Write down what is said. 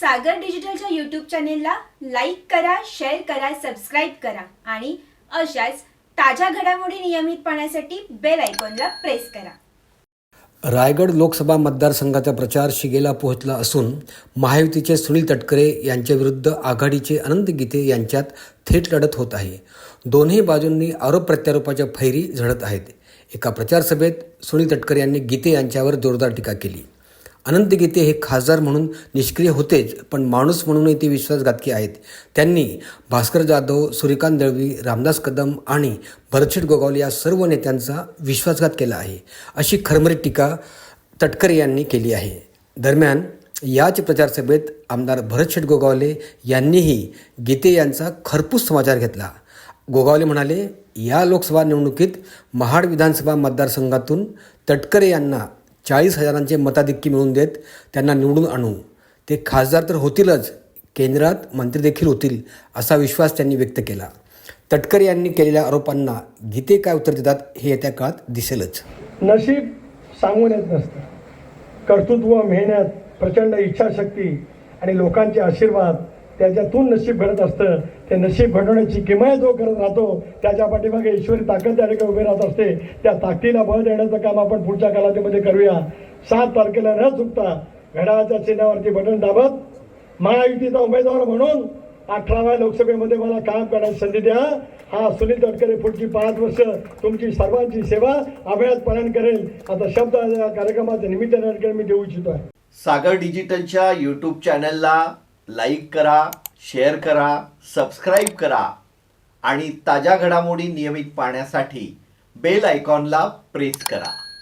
सागर डिजिटलच्या यूट्यूब चॅनेलला लाईक करा शेअर करा सबस्क्राईब करा आणि अशाच ताज्या घडामोडी नियमित पाहण्यासाठी बेल आयकॉनला प्रेस करा. रायगड लोकसभा मतदारसंघाचा प्रचार शिगेला पोहोचला असून महायुतीचे सुनील तटकरे यांच्याविरुद्ध आघाडीचे अनंत गीते यांच्यात थेट लढत होत आहे. दोन्ही बाजूंनी आरोप प्रत्यारोपाच्या फैरी झडत आहेत. एका प्रचारसभेत सुनील तटकरे यांनी गीते यांच्यावर जोरदार टीका केली. अनंत गीते हे खासदार म्हणून निष्क्रिय होतेच पण माणूस म्हणूनही ते विश्वासघातकी आहेत. त्यांनी भास्कर जाधव सूर्यकांत दळवी रामदास कदम आणि भरतशेठ गोगावले या सर्व नेत्यांचा विश्वासघात केला आहे अशी खरमरी टीका तटकरे यांनी केली आहे. दरम्यान याच प्रचारसभेत आमदार भरतशेठ गोगावले यांनीही गीते यांचा खरपूस समाचार घेतला. गोगावले म्हणाले या लोकसभा निवडणुकीत महाड विधानसभा मतदारसंघातून तटकरे यांना चाळीस हजारांचे मताधिक्य मिळवून देत त्यांना निवडून आणू. ते खासदार तर होतीलच केंद्रात मंत्री देखील होतील असा विश्वास त्यांनी व्यक्त केला. तटकरे यांनी केलेल्या आरोपांना गीते काय उत्तर देतात हे येत्या काळात दिसेलच. नशीब सांगून येत नसतं. कर्तृत्व मेहनत प्रचंड इच्छाशक्ती आणि लोकांचे आशीर्वाद त्याच्यातून नशीब घडत असतं. ते नशीब घडवण्याची किमया जो करत राहतो त्याच्या पाठीमागे ईश्वरी ताकद त्या ठिकाणी उभी राहत असते. त्या ताकदीला बळ देण्याचं काम आपण पुढच्या कालावधीमध्ये करूया. सात तारखेला न चुकता घड्याळाच्या चिन्हावरती बटन दाबत महायुतीचा उमेदवार म्हणून अठराव्या लोकसभेमध्ये मला काम करण्याची संधी द्या. हा सुनील तटकरे पुढची पाच वर्ष तुमची सर्वांची सेवा अभ्यासपणाने करेल. आता शब्द कार्यक्रमाच्या निमित्ताने मी देऊ इच्छितो आहे. सागर डिजिटलच्या यूट्यूब चॅनलला लाईक करा शेअर करा सबस्क्राईब करा आणि ताज्या घडामोडी नियमित पाहण्यासाठी बेल आयकॉनला प्रेस करा.